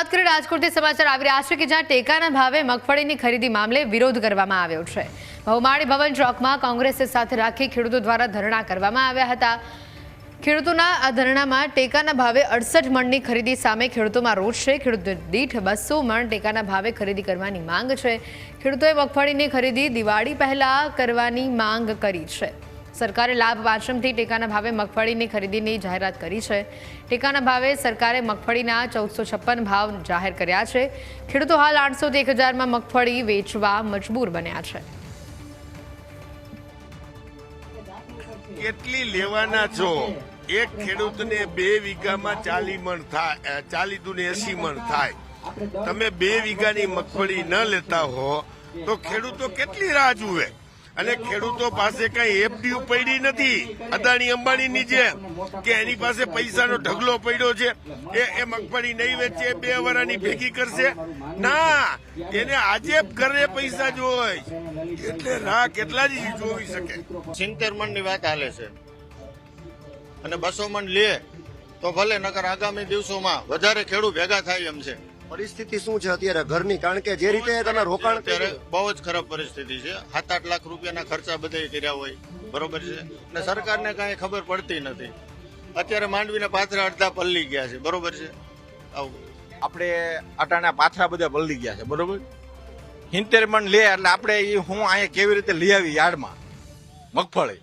વાત કરીએ રાજકોટથી સમાચાર આવી રહ્યા છે કે જ્યાં ટેકાના ભાવે મગફળીની ખરીદી મામલે વિરોધ કરવામાં આવ્યો છે. બહુમાળી ભવન ચોકમાં કોંગ્રેસે સાથે રાખી ખેડૂતો દ્વારા ધરણા કરવામાં આવ્યા હતા. ખેડૂતોના આ ધરણામાં ટેકાના ભાવે અડસઠ મણની ખરીદી સામે ખેડૂતોમાં રોષ છે. ખેડૂત દીઠ બસો મણ ટેકાના ભાવે ખરીદી કરવાની માંગ છે. ખેડૂતોએ મગફળીની ખરીદી દિવાળી પહેલાં કરવાની માંગ કરી છે. સરકારે લાભ પાંચમથી ટેકાના ભાવે મગફળીની ખરીદીની જાહેરાત કરી છે. ટેકાના ભાવે સરકારે મગફળીના ચૌદસો ભાવ જાહેર કર્યા છે. ખેડૂતો હાલ આઠસોથી એક હજારમાં મગફળી વેચવા મજબૂર બન્યા છે. કેટલી લેવાના છો? એક ખેડૂતને બે વીઘામાં ચાલી મણ થાય ચાલી દુ ને એસી મણ થાય. તમે બે વીઘાની મગફળી ન લેતા હો, તો ખેડૂતો કેટલી રાહ જુએ? અને ખેડૂતો પાસે કઈ એફડી પડી નથી. અદાણી અંબાણીની જેમ કે એની પાસે પૈસાનો ઢગલો પડ્યો છે, એ એ મગફળી નહીં વેચે બે વરાની ભેગી કરશે. ના, એને આજે ઘરે પૈસા જોઈ એટલે રાહ કેટલા જ જોઈ શકે. સિત્તેર મણની વાત હાલે છે. અને બસો મણ લે, તો ભલે નકર આગામી દિવસોમાં વધારે ખેડૂત ભેગા થાય એમ છે. પરિસ્થિતિ શું છે અત્યારે ઘરની? કારણ કે જે રીતે તમે રોકાણ બહુ જ ખરાબ પરિસ્થિતિ છે. સાત આઠ લાખ રૂપિયાના ખર્ચા બધા કર્યા હોય. બરોબર છે? અને સરકારને કાંઈ ખબર પડતી નથી. અત્યારે માંડવીના પાથરા અડધા પલ્લી ગયા છે. બરોબર છે? આવું. આપણે અટાણા પાથરા બધા બદલી ગયા છે. બરોબર? હિંતેર મણ લે એટલે આપણે એ હું અહીંયા કેવી રીતે લઈ આવી યાર્ડમાં? મગફળી.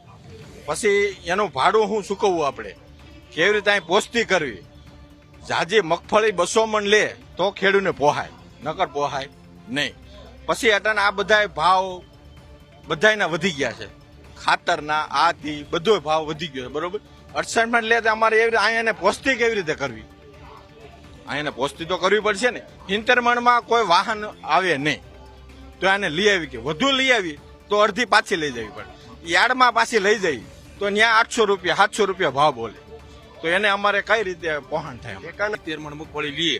પછી એનું ભાડું હું ચૂકવવું આપણે? કેવી રીતે અહીં પોસ્તી કરવી? જાજી મગફળી બસો મણ લે, તો ખેડૂને પોહાય. નકર પોહાય નહીં. પછી અટાણા આ બધા ભાવ બધાયના વધી ગયા છે. ખાતરના, આથી બધો ભાવ વધી ગયો છે, બરોબર? અડસઠ મણ લે તો અમારે એવી રીતે, અહીંયા એને પોસ્તી કેવી રીતે કરવી? અહીંયાને પોસ્તી તો કરવી પડશે ને. ઇન્ટરમણમાં કોઈ વાહન આવે નહીં. તો આને લઈ આવી કે, વધુ લઈ આવી, તો અડધી પાછી લઈ જવી પડે. યાર્ડમાં પાછી લઈ જઈ, તો ત્યાં આઠસો રૂપિયા, સાતસો રૂપિયા ભાવ બોલે. તો એને અમારે કઈ રીતે પહોંચ થાય? તેર મણ મગફળી લઈએ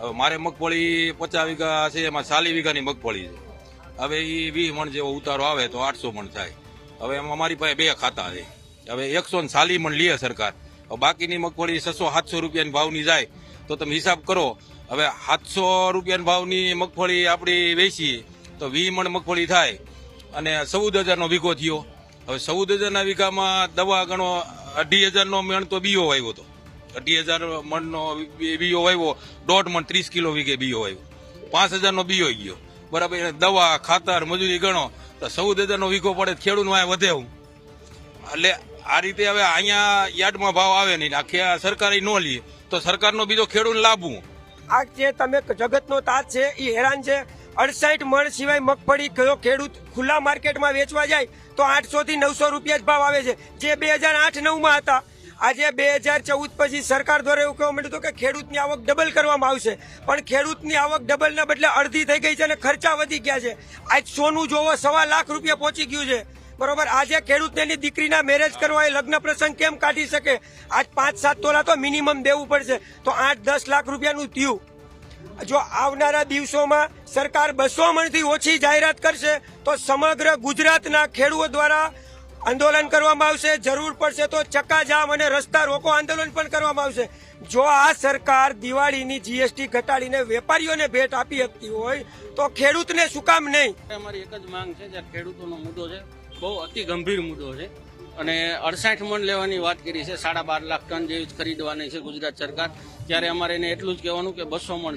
હવે મારે મગફળી પચાસ વીઘા છે, એમાં ચાલીસ વીઘાની મગફળી છે. હવે એ વીસ મણ જેવો ઉતારો આવે તો આઠસો મણ થાય. હવે એમાં અમારી પાસે બે ખાતા છે. હવે એકસો ને ચાલીસ મણ લઈએ સરકાર. બાકીની મગફળી છસો સાતસો રૂપિયાની ભાવની જાય તો તમે હિસાબ કરો. હવે સાતસો રૂપિયાની ભાવની મગફળી આપણી વેચીએ તો વીસ મણ મગફળી થાય. અને ચૌદ હજારનો વીઘો થયો. હવે ચૌદ હજારના વીઘામાં દવા ગણો અઢી હજારનો મણ તો બીઓ વાવ્યો હતો અઢી હજાર મણનો બી- બીયો વાવ્યો દોઢ મણ ત્રીસ કિલો વીઘે બીઓ વાવ્યો પાંચ હજારનો બીઓ ગયો. બરાબર, એને દવા, ખાતર, મજૂરી ગણો, તો ચૌદ હજારનો વીઘો પડે તો ખેડૂતનું આ વધે હું. એટલે આ રીતે હવે અહીંયા યાર્ડમાં ભાવ આવે નહીં. આખી સરકારે ન લે. તો સરકારનો બીજો ખેડૂત લાભવું આ જે તમે જગતનો તાજ છે એ હેરાન છે. અડસાઠ મણ સિવાય મગફળી કયો ખેડૂત ખુલ્લા માર્કેટમાં વેચવા જાય તો આઠસો થી નવસો રૂપિયા જ ભાવ આવે છે, જે બે હજાર આઠ નવમાં હતા. આજે બે હજાર ચૌદ પછી સરકાર દ્વારા એવું કહેવા માંડ્યું હતું કે ખેડૂતની આવક ડબલ કરવામાં આવશે. પણ ખેડૂતની આવક ડબલના બદલે અડધી થઈ ગઈ છે અને ખર્ચા વધી ગયા છે. આજ સોનું જોવો સવા લાખ રૂપિયા પહોંચી ગયું છે. બરોબર, આજે ખેડૂતને એની દીકરીના મેરેજ કરવા એ લગ્ન પ્રસંગ કેમ કાઢી શકે? આજ પાંચ સાત તોલા તો મિનિમમ દેવું પડશે. તો આઠ દસ લાખ રૂપિયાનું થયું. જો આવનારા દિવસોમાં સરકાર બસો મણથી ઓછી જાહેરાત કરશે, તો સમગ્ર ગુજરાતના ખેડૂતો દ્વારા આંદોલન કરવામાં આવશે. જરૂર પડશે તો ચક્કાજામ અને રસ્તા રોકો આંદોલન પણ કરવામાં આવશે. જો આ સરકાર દિવાળીની જીએસટી ઘટાડીને વેપારીઓને ભેટ આપી શકતી હોય, તો ખેડૂતને શું કામ નહીં? અમારી એક જ માંગ છે ખેડૂતોનો મુદ્દો છે. બહુ અતિ ગંભીર મુદ્દો છે. અને અડસાઠ મણ લેવાની વાત કરી છે, સાડા બાર લાખ ટન જેવી ખરીદવાની છે ગુજરાત સરકાર. ત્યારે અમારે એને એટલું જ કહેવાનું કે બસો મણ